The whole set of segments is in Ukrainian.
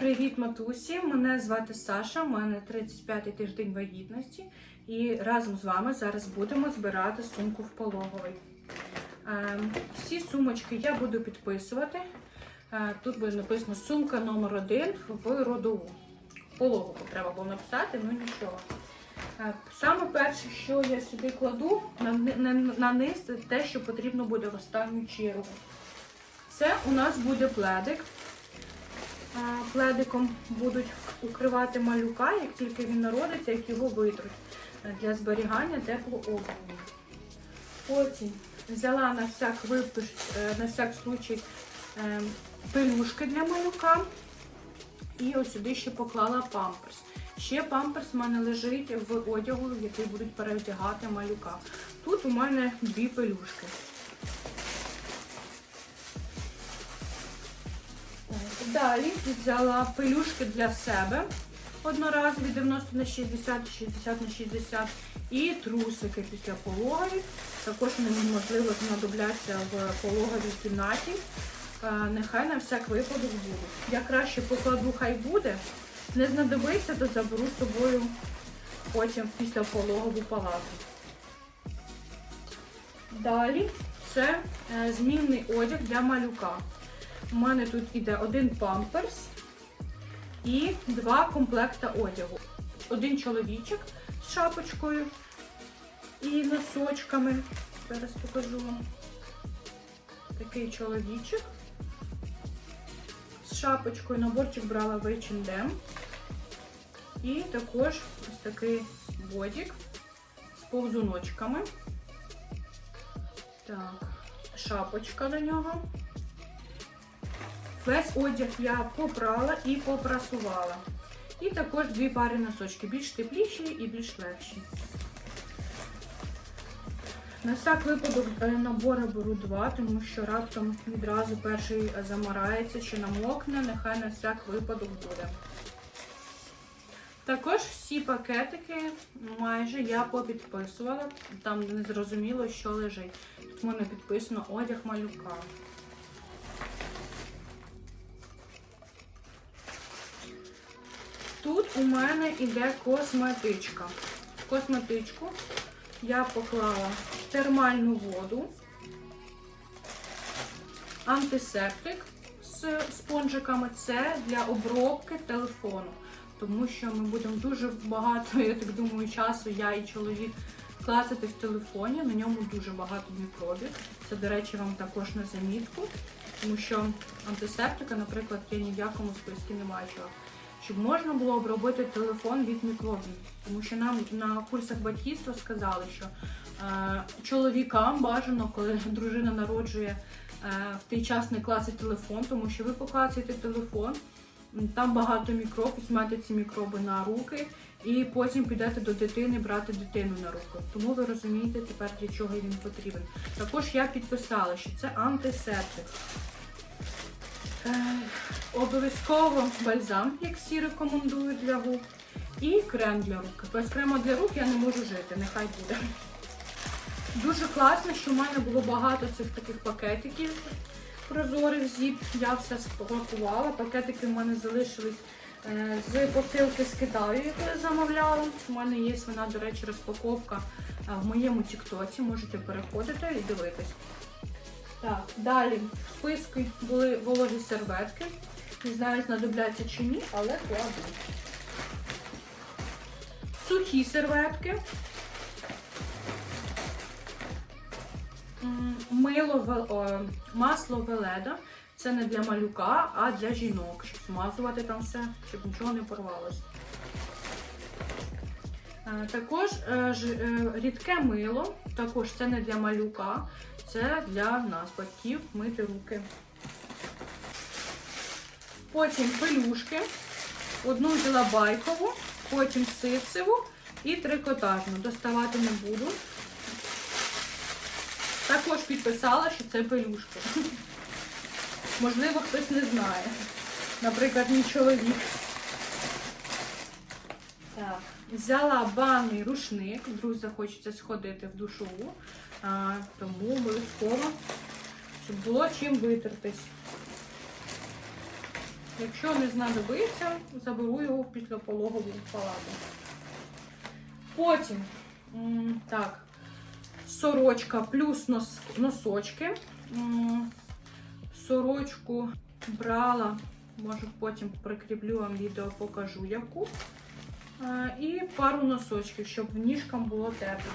Привіт, матусі! Мене звати Саша, у мене 35-й тиждень вагітності, і разом з вами зараз будемо збирати сумку в пологовий. Е, Всі сумочки я буду підписувати. Е, Тут буде написано сумка номер 1 в родову. Пологову треба було написати, ну нічого. Е, Саме перше, що я сюди кладу на, низ, те, що потрібно буде в останню чергу. Це у нас буде пледик. Пледиком будуть укривати малюка, як тільки він народиться, як його витруть е, для зберігання теплого обміну. Потім взяла на всяк випиш, е, на всяк случай е, пелюшки для малюка. І ось сюди ще поклала памперс. Ще памперс у мене лежить в одягу, в який будуть переодягати малюка. Тут у мене дві пелюшки. Далі взяла пелюшки для себе одноразові 90 на 60, 60 на 60 і трусики після пологові. Також вони можливо знадобляться в пологовій кімнаті. Е, Нехай на всяк випадок будуть. Я краще покладу, хай буде. Не знадобиться, то заберу з собою потім після пологову палату. Далі це е, змінний одяг для малюка. У мене тут іде один памперс і два комплекта одягу. Один чоловічок з шапочкою і носочками. Зараз покажу вам. Такий чоловічок з шапочкою. Наборчик брала в. І також ось такий бодік з повзуночками. Так, шапочка до нього. Весь одяг я попрала і попрасувала. І також дві пари носочки, більш тепліші і більш легші. На всяк випадок е, набори беру два, тому що раптом відразу перший замарається чи намокне, нехай на всяк випадок буде. Також всі пакетики майже я попідписувала, там не зрозуміло, що лежить. Тут в мене підписано одяг малюка. Тут у мене іде косметичка. Косметичку я поклала термальну воду, антисептик з спонжиками. Це для обробки телефону. Тому що ми будемо дуже багато, я так думаю, часу, я і чоловік клацати в телефоні. На ньому дуже багато мікробів. Це, до речі, вам також на замітку. Тому що антисептика, наприклад, я ні в якому списку не бачила щоб можна було обробити телефон від мікробів. Тому що нам на курсах батьківства сказали, що е, чоловікам бажано, коли дружина народжує е, в той час не клацати телефон, тому що ви поклацаєте телефон, там багато мікроб, візьмете ці мікроби на руки, і потім підете до дитини брати дитину на руку. Тому ви розумієте тепер для чого він потрібен. Також я підписала, що це антисептик. Е, Обов'язково бальзам, як всі рекомендують для губ. І крем для рук. Без крему для рук я не можу жити, нехай буде. Дуже класно, що в мене було багато цих таких пакетиків прозорих зіп. Я все спакувала. Пакетики в мене залишились е, з посилки з Китаю, яку я замовляла. У мене є вона, до речі, розпаковка е, в моєму тіктоці. Можете переходити і дивитись. Так, далі в списку були вологі серветки. Не знаю, знадобляться чи ні, але кладу. Сухі серветки. Мило, масло веледа. Це не для малюка, а для жінок, щоб змазувати там все, щоб нічого не порвалося. Е, Також е, е, рідке мило, також це не для малюка, це для нас, батьків, мити руки. Потім пелюшки. Одну взяла байкову, потім ситцеву і трикотажну. Доставати не буду. Також підписала, що це пелюшки. Можливо, хтось не знає. Наприклад, мій чоловік. Так, взяла банний рушник. Вдруг захочеться сходити в душову. А, тому обов'язково, щоб було чим витертись. Якщо не знадобиться, заберу його в післяпологову палату. Потім, так, сорочка плюс нос, носочки. Сорочку брала, може потім прикріплю вам відео, покажу яку. І пару носочків, щоб ніжкам було тепло.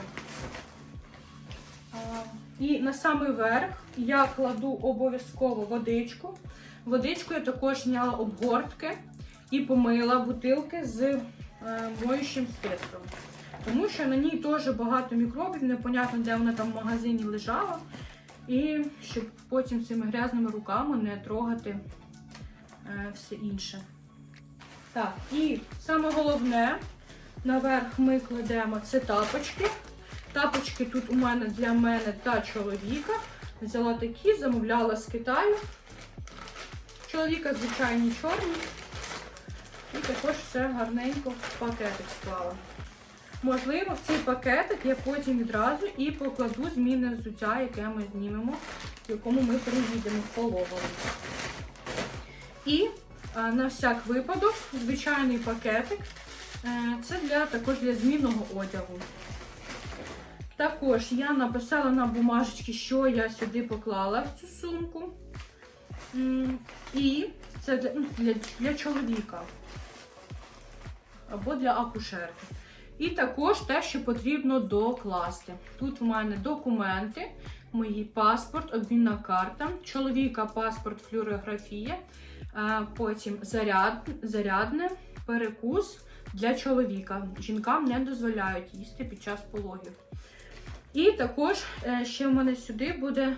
І на самий верх я кладу обов'язково водичку. Водичку я також зняла обгортки і помила бутилки з е, моючим спиртом. Тому що на ній теж багато мікробів, непонятно, де вона там в магазині лежала. І щоб потім цими грязними руками не трогати е, все інше. Так, і саме головне, наверх ми кладемо це тапочки. Тапочки тут у мене для мене та чоловіка. Взяла такі, замовляла з Китаю. Чоловіка звичайні чорні. І також все гарненько в пакетик склала. Можливо, в цей пакетик я потім відразу і покладу зміни взуття, яке ми знімемо, в якому ми приїдемо в пологову. І а, на всяк випадок, звичайний пакетик. Е, Це для також для змінного одягу. Також я написала на бумажечки, що я сюди поклала в цю сумку. І це для, ну, для, для чоловіка або для акушерки. І також те, що потрібно докласти. Тут в мене документи, мої паспорт, обмінна карта, чоловіка паспорт, флюорографія, е, потім заряд, зарядне, перекус для чоловіка. Жінкам не дозволяють їсти під час пологів. І також е, ще в мене сюди буде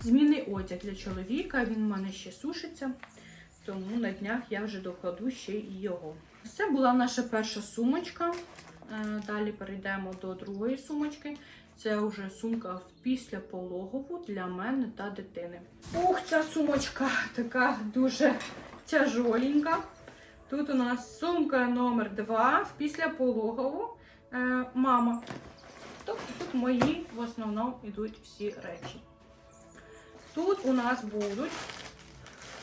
змінний одяг для чоловіка. Він в мене ще сушиться, тому на днях я вже докладу ще і його. Це була наша перша сумочка. Е, Далі перейдемо до другої сумочки. Це вже сумка в післяпологову для мене та дитини. Ух, ця сумочка така дуже тяжоленька. Тут у нас сумка номер 2 в післяпологову. Е, мама. Тобто тут мої в основному йдуть всі речі. Тут у нас будуть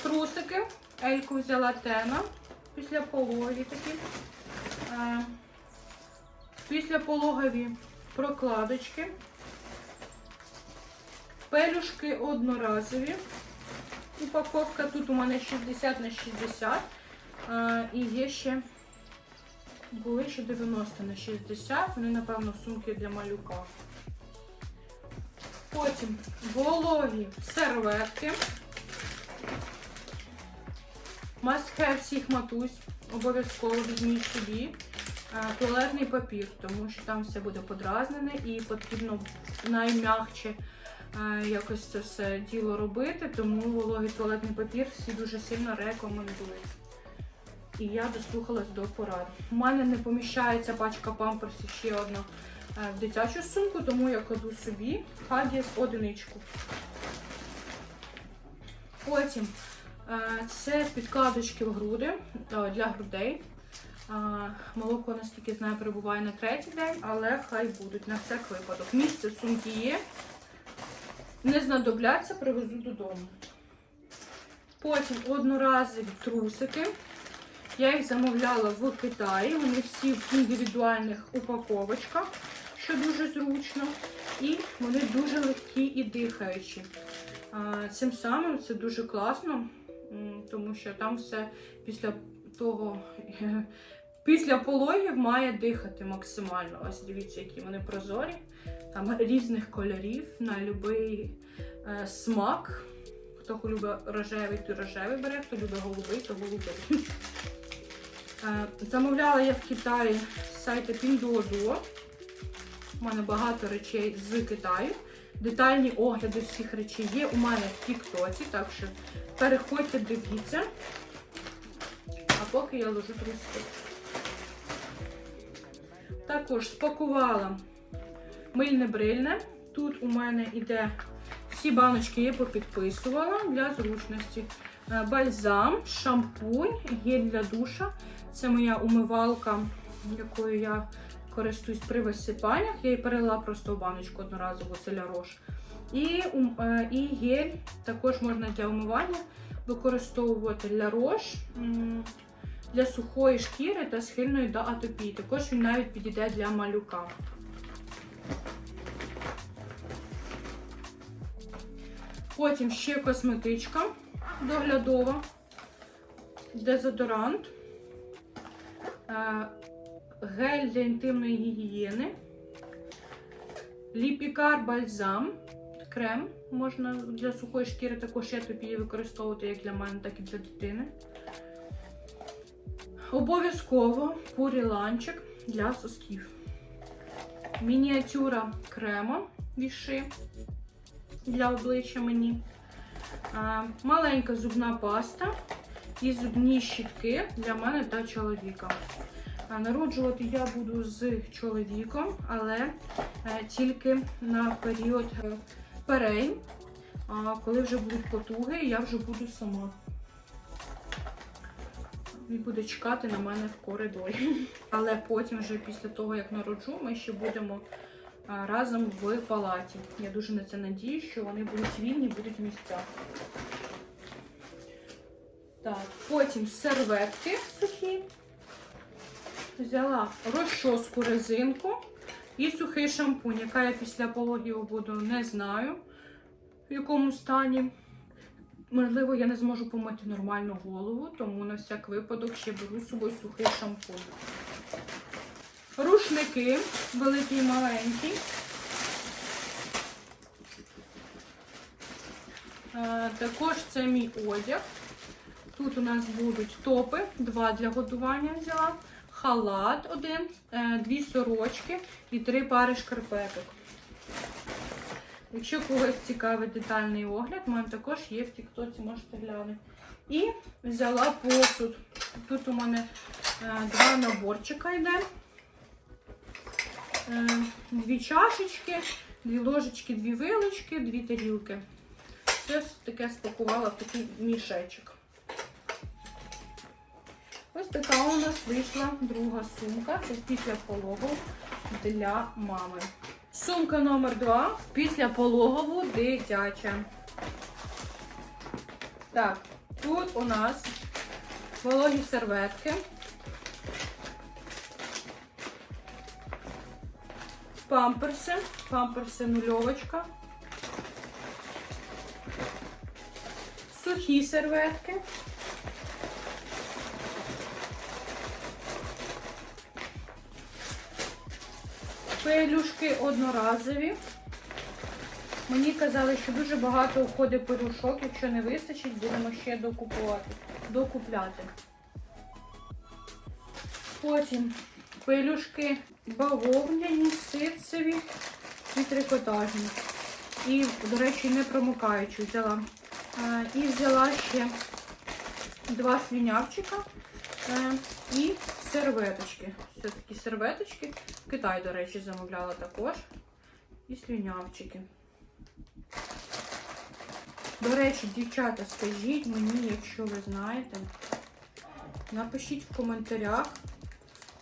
трусики. Ельку взяла тена після пологові такі. Після пологові прокладочки. Пелюшки одноразові. Упаковка тут у мене 60 на 60. Е, І є ще були ще 90 на 60. Вони, напевно, сумки для малюка. Потім вологі серветки. Must всіх матусь. Обов'язково візьміть собі. Е, Туалетний папір, тому що там все буде подразнене і потрібно найм'якче е, якось це все діло робити, тому вологий туалетний папір всі дуже сильно рекомендують. І я дослухалась до порад. У мене не поміщається пачка памперсів ще одна е, в дитячу сумку, тому я кладу собі Хагіс одиничку. Потім е, це підкладочки в груди е, для грудей. Молоко, наскільки знаю, перебуває на третій день, але хай будуть на всяк випадок. Місце сумки є. Не знадобляться, привезу додому. Потім одноразові трусики. Я їх замовляла в Китаї. Вони всі в індивідуальних упаковочках, що дуже зручно. І вони дуже легкі і дихаючі. Цим самим це дуже класно, тому що там все після того. Після пологів має дихати максимально. Ось дивіться, які вони прозорі. Там різних кольорів на будь-який е, смак. Хто любить рожевий, то рожевий бере, хто любить голубий, то голубий. Е, замовляла я в Китаї з сайту Pinduoduo. У мене багато речей з Китаю. Детальні огляди всіх речей є у мене в Тіктоці, так що переходьте, дивіться. А поки я ложу труски. Також спакувала мильне брильне. Тут у мене іде всі баночки, я попідписувала для зручності. Е, Бальзам, шампунь, гель для душа. Це моя умивалка, якою я користуюсь при висипаннях. Я її перелила просто в баночку одноразову Селя Рош. І, е, і гель також можна для умивання. використовувати для рож, для сухої шкіри та схильної до атопії. Також він навіть підійде для малюка. Потім ще косметичка доглядова, дезодорант, гель для інтимної гігієни, ліпікар бальзам, крем можна для сухої шкіри також я тобі її використовувати як для мене, так і для дитини. Обов'язково пуріланчик для сосків. Мініатюра крема віши для обличчя мені. Маленька зубна паста і зубні щітки для мене та чоловіка. Народжувати я буду з чоловіком, але е, тільки на період е, перейм. А коли вже будуть потуги, я вже буду сама. Він буде чекати на мене в коридорі. Але потім, вже після того, як народжу, ми ще будемо разом в палаті. Я дуже на це надію, що вони будуть вільні, будуть місця. Так, потім серветки сухі. Взяла розчоску резинку і сухий шампунь, яка я після пологів буду не знаю в якому стані. Можливо, я не зможу помити нормально голову, тому на всяк випадок ще беру з собою сухий шампунь. Рушники великий і маленький. Е, Також це мій одяг. Тут у нас будуть топи, два для годування взяла, халат один, е, дві сорочки і три пари шкарпеток. Якщо когось цікавий детальний огляд, у мене також є в Тіктоці, можете глянути. І взяла посуд. Тут у мене е, два наборчика йде. Е, дві чашечки, дві ложечки, дві вилочки, дві тарілки. Все таке спакувала в такий мішечок. Ось така у нас вийшла друга сумка. Це після пологу для мами. Сумка номер два після пологову дитяча. Так, тут у нас вологі серветки. Памперси, памперси нульовочка. Сухі серветки. Пелюшки одноразові. Мені казали, що дуже багато уходить пелюшок. Якщо не вистачить, будемо ще докупувати, докупляти. Потім пелюшки бавовняні, ситцеві і трикотажні. І, до речі, не промокаючи взяла. І взяла ще два слюнявчика е, і серветочки. Це такі серветочки. Китай, до речі, замовляла також. І слюнявчики. До речі, дівчата, скажіть мені, якщо ви знаєте, напишіть в коментарях,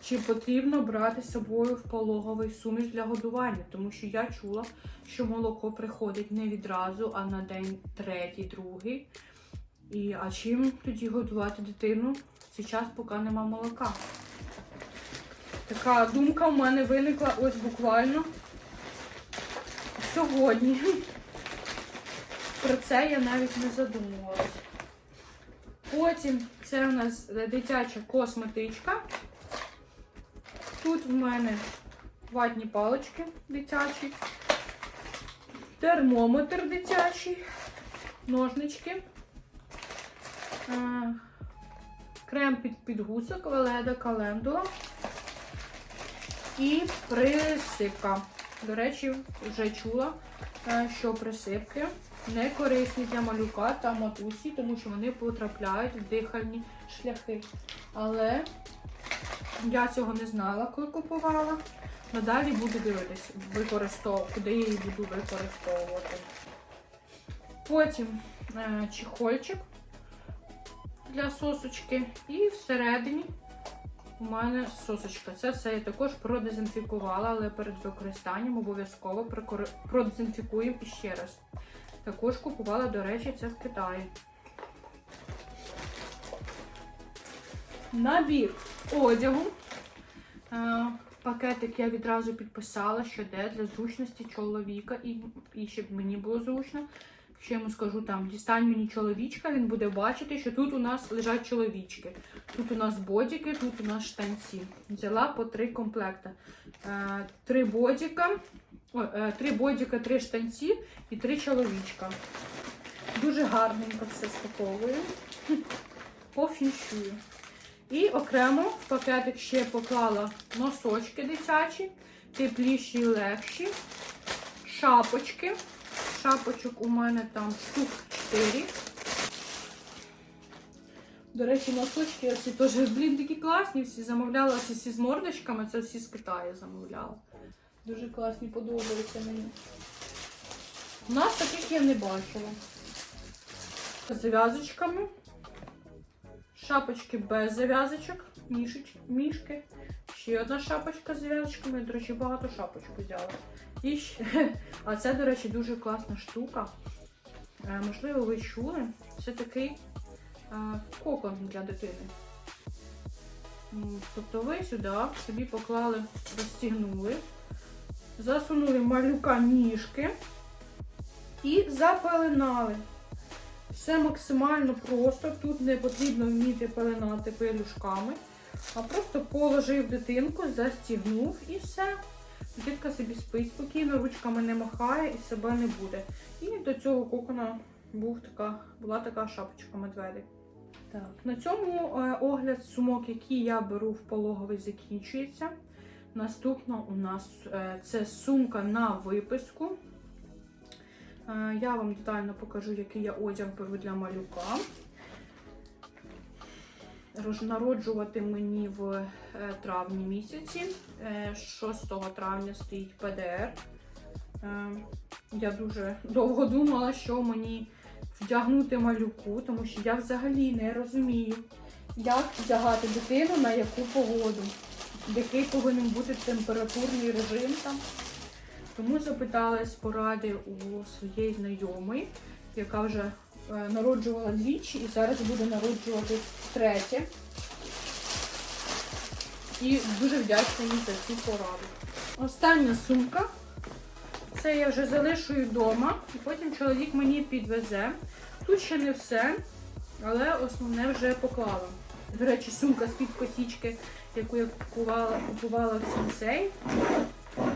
чи потрібно брати з собою в пологовий суміш для годування. Тому що я чула, що молоко приходить не відразу, а на день третій, другий. І, а чим тоді годувати дитину в цей час, поки нема молока? Така думка в мене виникла ось буквально сьогодні. Про це я навіть не задумувалась. Потім це у нас дитяча косметичка. Тут в мене ватні палички дитячі, термометр дитячий, ножнички, е, крем під підгусок, Веледа календула і присипка. До речі, вже чула, е, що присипки не корисні для малюка та матусі, тому що вони потрапляють в дихальні шляхи. Але я цього не знала, коли купувала. Надалі буду дивитись, використовувати, куди я її буду використовувати. Потім е, чехольчик для сосочки. І всередині у мене сосочка. Це все я також продезінфікувала, але перед використанням обов'язково продезінфікуємо іще раз. Також купувала, до речі, це в Китаї. Набір одягу. Е, пакетик я відразу підписала, що де для зручності чоловіка, і, і щоб мені було зручно. Якщо я йому скажу там дістань мені чоловічка, він буде бачити, що тут у нас лежать чоловічки. Тут у нас бодіки, тут у нас штанці. Взяла по три комплекти. Е, три бодіка, о, е, три бодіка, три штанці і три чоловічка. Дуже гарненько все спаковую. По фіншую. І окремо в пакетик ще поклала носочки дитячі, тепліші і легші, шапочки. Шапочок у мене там штук 4. До речі, носочки оці теж, блін, такі класні всі. Замовляла ці всі з мордочками, це всі з Китаю замовляла. Дуже класні, подобаються мені. У нас таких я не бачила. З зав'язочками. Шапочки без зав'язочок, мішки. Ще одна шапочка з зав'язочками. До речі, багато шапочку взяла. І ще, а це, до речі, дуже класна штука. Е, можливо, ви чули. Це такий е, кокон для дитини. Тобто ви сюди собі поклали, розстігнули, засунули малюка ніжки і запеленали. Все максимально просто. Тут не потрібно вміти пеленати пелюшками, а просто положив дитинку, застігнув і все. Дитинка собі спить спокійно, ручками не махає і себе не буде. І до цього кокона був така, була така шапочка медведик. Так, на цьому е, огляд сумок, які я беру в пологовий, закінчується. Наступно у нас е, це сумка на виписку. Е, Я вам детально покажу, який я одяг беру для малюка. Народжувати мені в е, травні місяці. Е, 6 травня стоїть ПДР. Е, Я дуже довго думала, що мені вдягнути малюку, тому що я взагалі не розумію, як вдягати дитину на яку погоду, який повинен бути температурний режим там. Тому запиталась поради у своєї знайомої, яка вже е, народжувала двічі і зараз буде народжувати втретє. І дуже вдячна їй за цю пораду. Остання сумка. Це я вже залишую вдома, і потім чоловік мені підвезе. Тут ще не все, але основне вже поклала. До речі, сумка з-під косічки, яку я купувала, купувала в сенсей.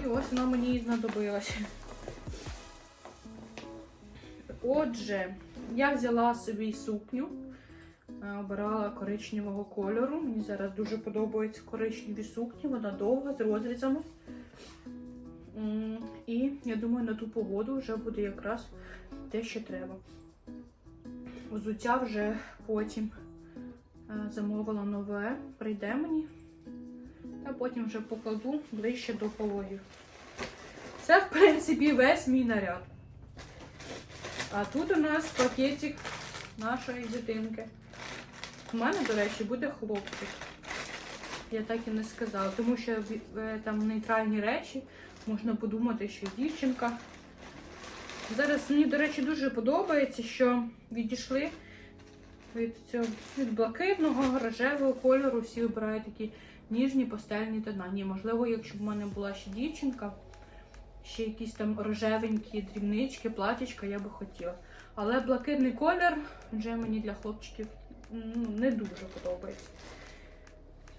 І ось вона мені і знадобилася. Отже, я взяла собі сукню, е, обирала коричневого кольору. Мені зараз дуже подобаються коричневі сукні, вона довга, з розрізами. І я думаю, на ту погоду вже буде якраз те, що треба. Взуття вже потім е, замовила нове, прийде мені. Та потім вже покладу ближче до пологів. Це, в принципі, весь мій наряд. А тут у нас пакетик нашої дитинки. У мене, до речі, буде хлопчик. Я так і не сказала, тому що е, там нейтральні речі можна подумати, що дівчинка. Зараз мені, до речі, дуже подобається, що відійшли від цього від блакитного, рожевого кольору. Всі обирають такі ніжні пастельні тона. Ні, можливо, якщо б в мене була ще дівчинка, ще якісь там рожевенькі дрібнички, платічка, я би хотіла. Але блакитний колір вже мені для хлопчиків ну, не дуже подобається.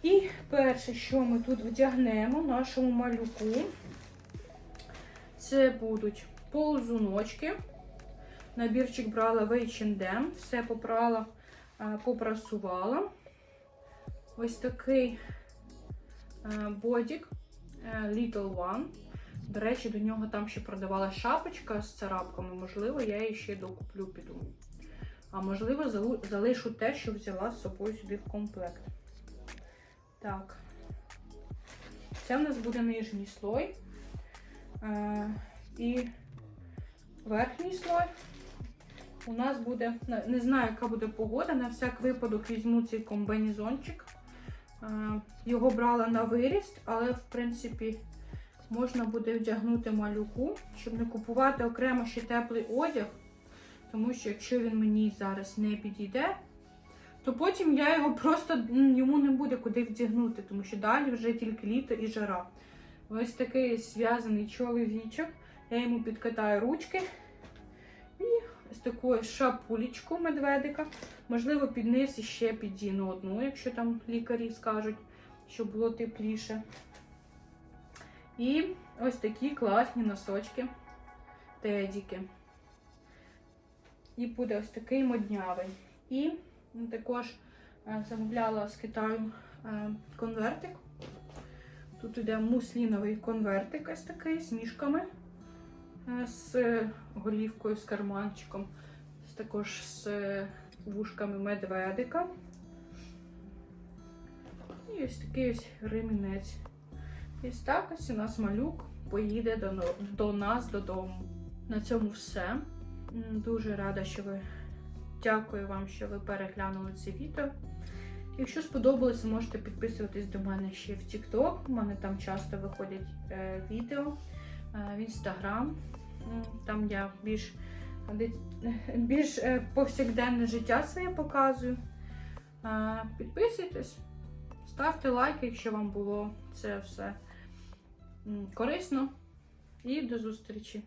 І перше, що ми тут вдягнемо нашому малюку, це будуть ползуночки. Набірчик брала в H&M, все попрала, попрасувала. Ось такий е, бодік е, Little One. До речі, до нього там ще продавала шапочка з царапками. Можливо, я її ще докуплю піду. А можливо, залишу те, що взяла з собою сюди в комплект. Так. Це в нас буде нижній слой. Е, і верхній слой. У нас буде, не знаю, яка буде погода, на всяк випадок візьму цей комбінезончик. Е, Його брала на виріст, але в принципі можна буде вдягнути малюку, щоб не купувати окремо ще теплий одяг. Тому що якщо він мені зараз не підійде, то потім я його просто йому не буде куди вдягнути, тому що далі вже тільки літо і жара. Ось такий зв'язаний чоловічок. Я йому підкатаю ручки і ось таку шапулечку медведика. Можливо, під низ іще підіну одну, якщо там лікарі скажуть, щоб було тепліше. І ось такі класні носочки, тедіки. І буде ось такий моднявий. І також е, замовляла з Китаю е, конвертик. Тут іде мусліновий конвертик ось такий з мішками, е, з голівкою, з карманчиком, також з вушками медведика. І ось такий ось ремінець. І так ось у нас малюк поїде до, нас додому. На цьому все. Дуже рада, що ви дякую вам, що ви переглянули це відео. Якщо сподобалося, можете підписуватись до мене ще в TikTok. У мене там часто виходять е, відео е, в Instagram. Там я більш, більш е, повсякденне життя своє показую. Е, підписуйтесь, ставте лайки, якщо вам було це все корисно. І до зустрічі!